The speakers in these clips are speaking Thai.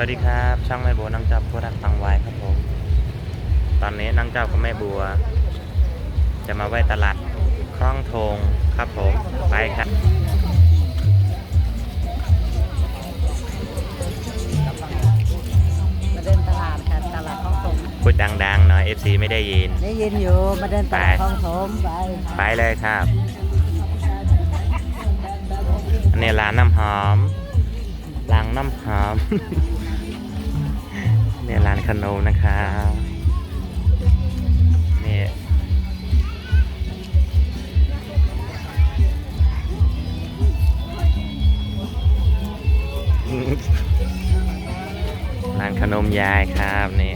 วัสดีครับ ช่างแม่บัวนางจับผู้รักตังไว้ครับผม ตอนนี้นางเจ้ากับแม่บัว จะมาไหว้ตลาดคลองทงครับผม ไปครับมาเดินตลาดค่ะตลาดคลองถมพูดดังๆหน่อย FC ไม่ได้ยิน ได้ยินอยู่ มาเดินตลาดไปคลองถมไป ไปเลยครับ อันนี้ร้านน้ำหอมร้านน้ำหอม เนี่ยร้านขนมนะครับนี่ร้านขนมยายครับนี่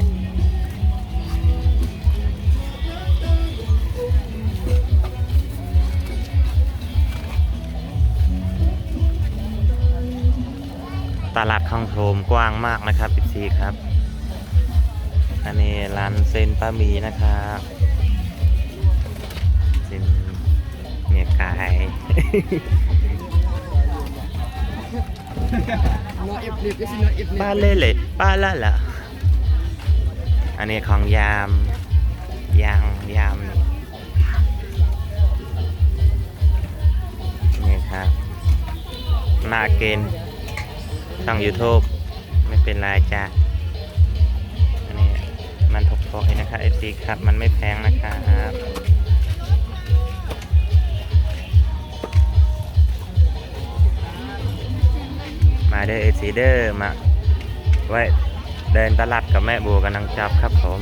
ตลาดคลองโถมกว้างมากนะครับพี่ซีครับ อันนี้ร้านเซนป้าหมีนะครับเซนเมียกาย No if live, this is not if ป้าเล่เลยป้าละละอันนี้ของยาม ยางยามนี่นี่ครับหน้าเกณฑ์ช่อง YouTube ไม่เป็นไรจ้ะอันนี้ มันทกๆให้นะครับ FC ครับมันไม่แพงนะครับมาเด้อ FC เด้อมาไว้เดินตลาดกับแม่บัวกับนางจับครับผม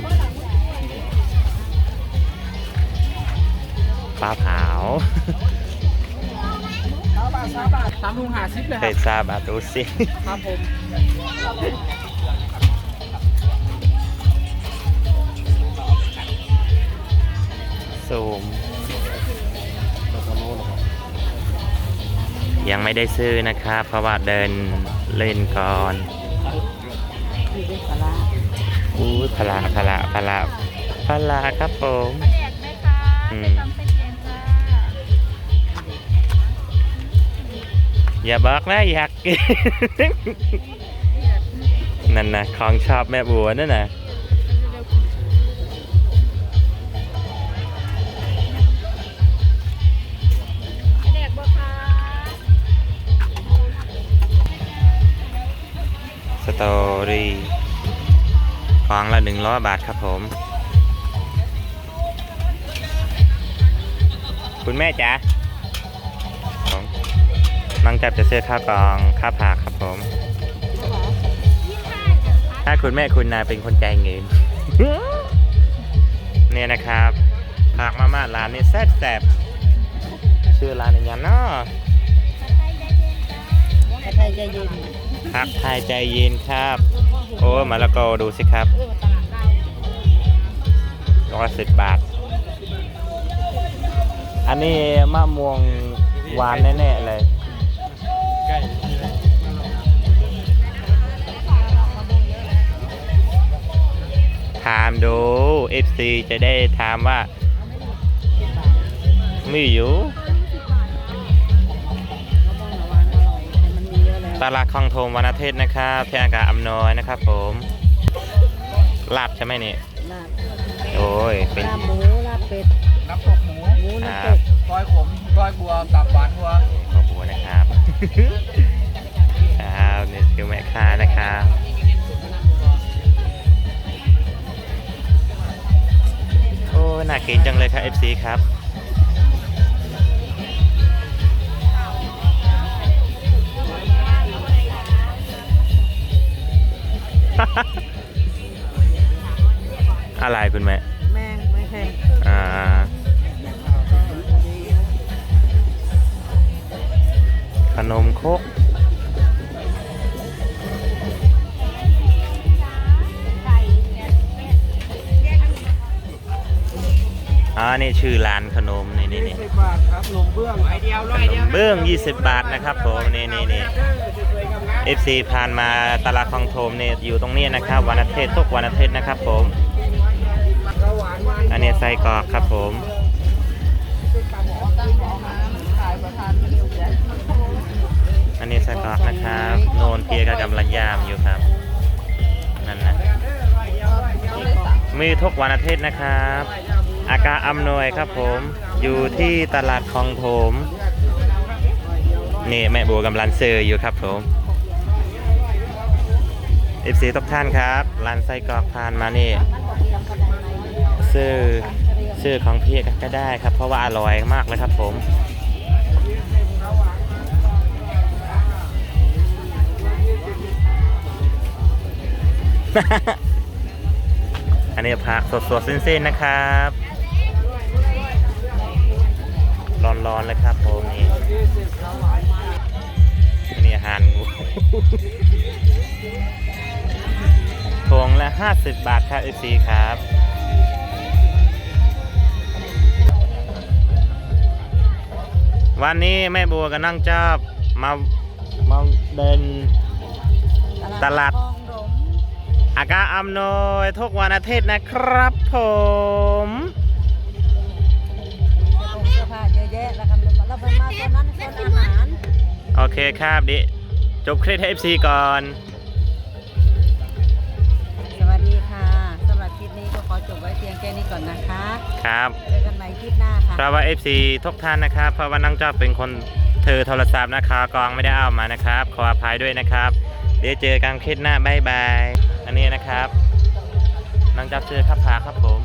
ปลาเผาสามบาทสามบาทสามถุงหาซิปเลยคเครัยบทราบอะดูสิครับผม ซูม ยังไม่ได้ซื้อนะครับ เพราะว่าเดินเล่นก่อนนี่เป็นตลาดอู้พละพละพละพละครับผมแดกไหมคะอืมไปทำเส้นเย็นจ้าอย่าบอกนะอยากกินนั่นนะของชอบแม่บัวนั่นนะ ตอรี่ของละหนึ่งร้อยบาทครับผม คุณแม่จ๋าผมน้องจับจะซื้อข้าวกล่องข้าวผักครับผม ถ้าคุณแม่คุณนาเป็นคนใจเงิน เนี่ยนะครับผักมาม่าร้านนี้แซ่บแซ่บชื่อร้านอะไรเนาะกระไทยใจเย็น ผักไทยใจเย็นครับ โอ้มะละกอดูสิครับร้อยสิบบาท อันนี้มะม่วงหวานแน่ๆเลยถามดู FC จะได้ถามว่า มีอยู่ ตลาดคลองโทมวันอาทิตย์นะครับที่อากาศอำนวยนะครับ ผมลาบใช่ไหมนี่ลาบโอ้ยเป็นลาบหมูลาบเป็ดน้ำตกหมูหมูครัน้ำเป็บดก้อยขมก้อยบัวตับหวานบัวขอบคุณนะครับครับนี่คือแม่ค้านะครับโอ้น่ากินจังเลยครับ FC ครับ อะไรคุณแม่ แม่งไม่แพงอ่า ขนมครกอ่านี่ชื่อร้านขนม นี่นี่นี่สิบบาทครับหนมเบื้องร้อยเดียวร้อยเดียวเบื้อง 20 บาทนะครับผมนี่นี่นี่ FC ผ่านมาตลาดคลองโทมเนี่ยอยู่ตรงนี้นะครับ วันอาทิตย์ทุกวันอาทิตย์นะครับผมหวานหวานอันนี้ไส้กรอกครับผม อันนี้ไส้กรอกนะครับ โนนเพียก็กำลังยามอยู่ครับ นั่นนะมีทุกวันอาทิตย์นะครับ อากาอำนวยครับผม อยู่ที่ตลาดคลองโถมนี่แม่บัวกำลังซื้ออยู่ครับผมเอฟซีทุกท่านครับร้านไส้กรอกทานมานี่ ซื้อซื้อของพี่ก็ได้ครับ เพราะว่าอร่อยมากเลยครับผมอันนี้ผักสดๆสิ้นๆนะครับ ร้อนๆเลยครับผมนี่อันนี้อาหารงูพวงละ 50 บาทครับเอซีครับ วันนี้แม่บัวกับนั่งจอบมามาเดิน ตลาดคลองหลงอากาอำนวยทุกวันอาทิตย์นะครับผมเสื้อผงเสื้อผ้าเยอะแยะแล้วกันเราไปมาโซนนั้นโซนอาหาร โอเคครับดิจบคลิปให้ FC ก่อน สวัสดีค่ะสำหรับคลิปนี้ก็ขอจบไว้เพียงแค่นี้ก่อนนะคะ ครับ เจอกันใหม่คลิปหน้าค่ะ เพราะว่า FC ทุกท่านนะครับ เพราะว่านั่งจอบเป็นคนถือโทรศัพท์นะครับกองไม่ได้เอามานะครับ ขออภัยด้วยนะครับ เดี๋ยวเจอกันคลิปหน้าบ๊ายบาย อันนี้นะครับนั่งจอบเจอครับพาครับผม